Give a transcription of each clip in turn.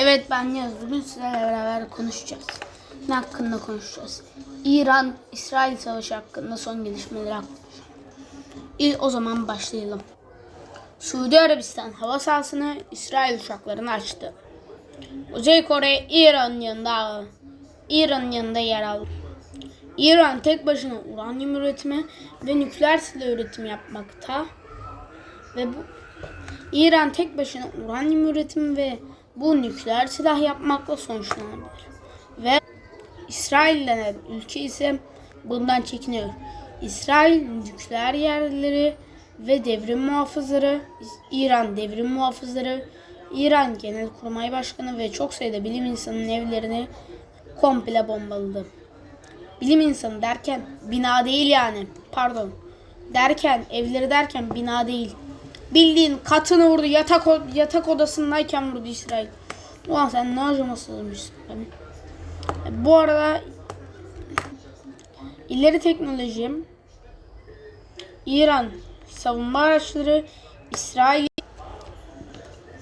Evet ben Yaz. Bugün sizlerle beraber konuşacağız. Ne hakkında konuşacağız? İran-İsrail savaşı hakkında son gelişmeleri hakkında. İlk o zaman başlayalım. Suudi Arabistan hava sahasını İsrail uçaklarını açtı. Kuzey Kore İran yanında İran yanında yer aldı. İran tek başına uranyum üretimi ve nükleer silah üretimi yapmakta ve bu İran tek başına uranyum üretimi ve bu nükleer silah yapmakla sonuçlanabilir. Ve İsrail denen ülke ise bundan çekiniyor. İsrail nükleer yerleri ve devrim muhafızları, İran devrim muhafızları, İran Genelkurmay Başkanı ve çok sayıda bilim insanının evlerini komple bombaladı. Bilim insanı derken bina değil yani. Pardon. Derken evleri derken bina değil. Bildiğin katını vurdu. Yatak yatak odasındayken vurdu İsrail. Ulan sen ne acımasızmışsın. Yani. E, Bu arada ileri teknoloji İran savunma araçları İsrail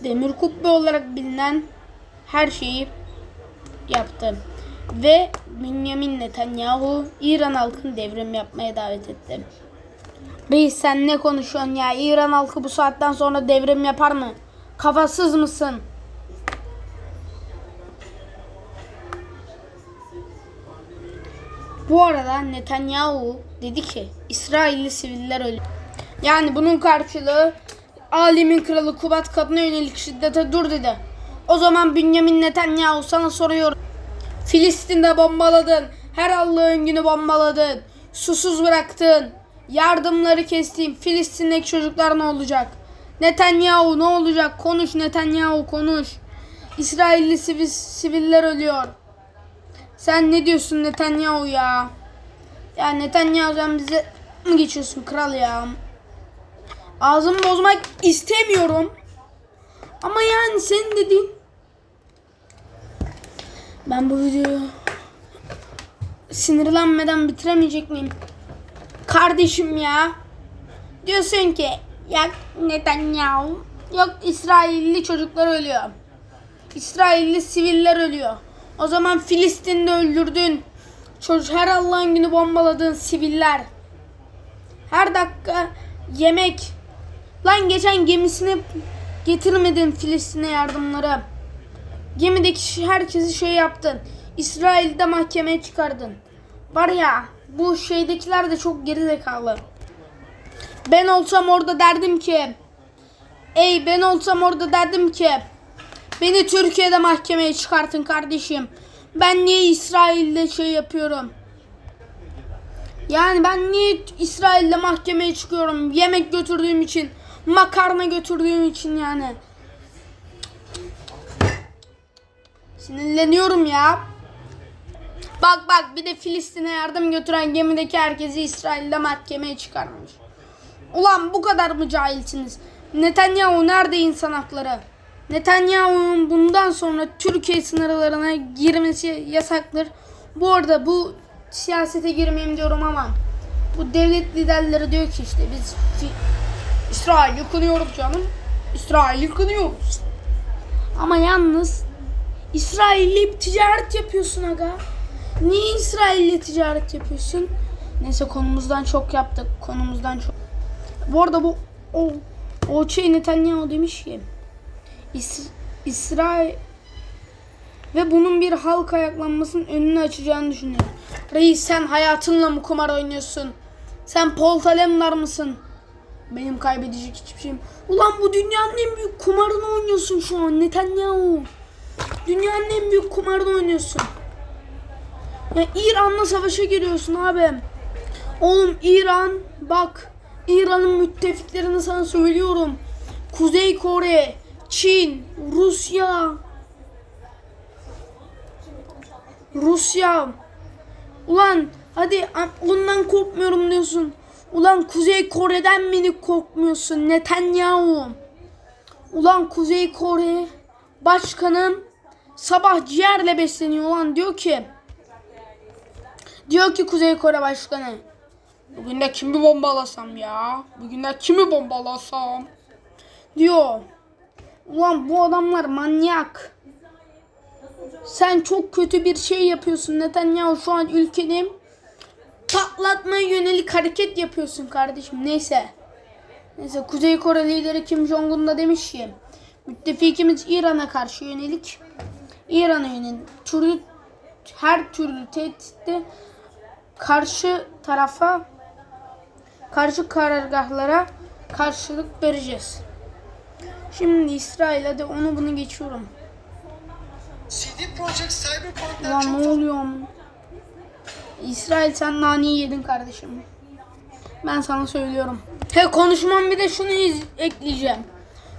demir kubbe olarak bilinen her şeyi yaptı. Ve Benjamin Netanyahu İran halkını devrim yapmaya davet etti. Reis sen ne konuşuyorsun ya? İran halkı bu saatten sonra devrim yapar mı? Kafasız mısın? Bu arada Netanyahu dedi ki İsrailli siviller ölüyor. Yani bunun karşılığı Alimin kralı Kubat kadına yönelik şiddete dur dedi. O zaman Benjamin Netanyahu sana soruyorum. Filistin'de bombaladın. Her Allah'ın günü bombaladın. Susuz bıraktın. Yardımları kestin. Filistin'deki çocuklar ne olacak? Netanyahu ne olacak? Konuş Netanyahu konuş. İsrailli sivil, siviller ölüyor. Sen ne diyorsun Netanyahu ya? Ya Netanyahu sen bize mi geçiyorsun kral ya? Ağzımı bozmak istemiyorum. Ama yani senin dediğin ben bu videoyu sinirlenmeden bitiremeyecek miyim? Kardeşim ya. Diyorsun ki ya Netanyahu yok İsrailli çocuklar ölüyor. İsrailli siviller ölüyor. O zaman Filistin'de öldürdün. Çocuk her Allah'ın günü bombaladığın siviller. Her dakika yemek. Lan geçen gemisini getirmedin Filistin'e yardımları. Gemideki herkesi şey yaptın. İsrail'de mahkemeye çıkardın. Var ya bu şeydekiler de çok gerizekalı. Ben olsam orada derdim ki Ey ben olsam orada derdim ki Beni Türkiye'de mahkemeye çıkartın kardeşim. Ben niye İsrail'de şey yapıyorum? Yani ben niye İsrail'de mahkemeye çıkıyorum? Yemek götürdüğüm için, makarna götürdüğüm için yani. Sinirleniyorum ya. Bak bak bir de Filistin'e yardım götüren gemideki herkesi İsrail'de mahkemeye çıkarmış. Ulan bu kadar mı cahilsiniz? Netanyahu nerede insan hakları? Netanyahu'nun bundan sonra Türkiye sınırlarına girmesi yasaktır. Bu arada bu siyasete girmeyeyim diyorum ama bu devlet liderleri diyor ki işte biz İsrail'i kınıyoruz canım. İsrail'i kınıyoruz. Ama yalnız İsrail'le bir ticaret yapıyorsun aga. Niye İsrail'le ticaret yapıyorsun? Neyse konumuzdan çok yaptık. Konumuzdan çok. Bu arada bu o o şey Netanyahu demiş ki İs İsrail ve bunun bir halk ayaklanmasının önünü açacağını düşünüyorum. Reis sen hayatınla mı kumar oynuyorsun? Sen Paul mısın? Benim kaybedecek hiçbir şeyim. Ulan bu dünyanın en büyük kumarını oynuyorsun şu an Netanyahu. Dünyanın en büyük kumarını oynuyorsun. Ya İran'la savaşa giriyorsun abi. Oğlum İran bak İran'ın müttefiklerini sana söylüyorum. Kuzey Kore, Çin, Rusya. Rusya. Ulan hadi ondan korkmuyorum diyorsun. Ulan Kuzey Kore'den mi korkmuyorsun Netanyahu? Ulan Kuzey Kore başkanım sabah ciğerle besleniyor ulan diyor ki diyor ki Kuzey Kore başkanı bugün de kimi bombalasam ya bugün de kimi bombalasam diyor ulan bu adamlar manyak Sen çok kötü bir şey yapıyorsun Netanyahu şu an ülkeni patlatmaya yönelik hareket yapıyorsun kardeşim. Neyse. Neyse Kuzey Kore lideri Kim Jong-un da demiş ki müttefikimiz İran'a karşı yönelik İran'a yönelik türlü her türlü tehditte karşı tarafa karşı karargahlara karşılık vereceğiz. Şimdi İsrail'e de onu bunu geçiyorum. CD Projekt Cyberpunk'tan Ulan çok ne oluyor? İsrail sen naneyi yedin kardeşim. Ben sana söylüyorum. He konuşmam bir de şunu ekleyeceğim.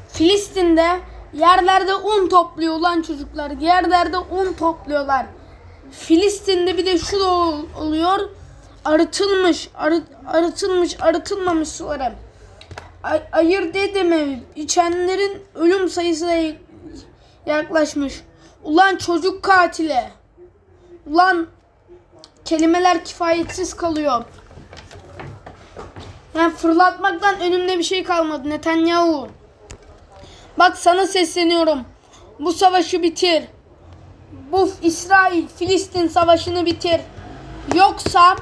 Filistin'de yerlerde un topluyor lan çocuklar. Yerlerde un topluyorlar. Filistin'de bir de şu da ol- oluyor. Arıtılmış, arı, arıtılmış, arıtılmamış suları. Ay, ayırt edemeyip içenlerin ölüm sayısı da y- yaklaşmış. Ulan çocuk katili. Ulan kelimeler kifayetsiz kalıyor. Yani fırlatmaktan önümde bir şey kalmadı Netanyahu. Bak sana sesleniyorum. Bu savaşı bitir. Bu İsrail Filistin savaşını bitir. Yoksa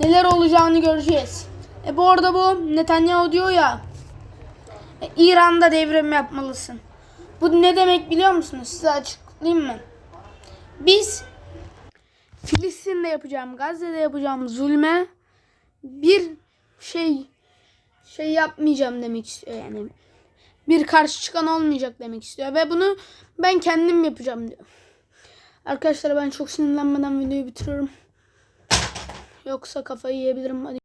neler olacağını göreceğiz. E bu arada bu Netanyahu diyor ya e, İran'da devrim yapmalısın. Bu ne demek biliyor musunuz? Size açıklayayım mı? Biz Filistin'de yapacağım, Gazze'de yapacağım zulme bir şey şey yapmayacağım demek istiyor yani. Bir karşı çıkan olmayacak demek istiyor ve bunu ben kendim yapacağım diyor. Arkadaşlar ben çok sinirlenmeden videoyu bitiriyorum. Yoksa kafayı yiyebilirim. Hadi.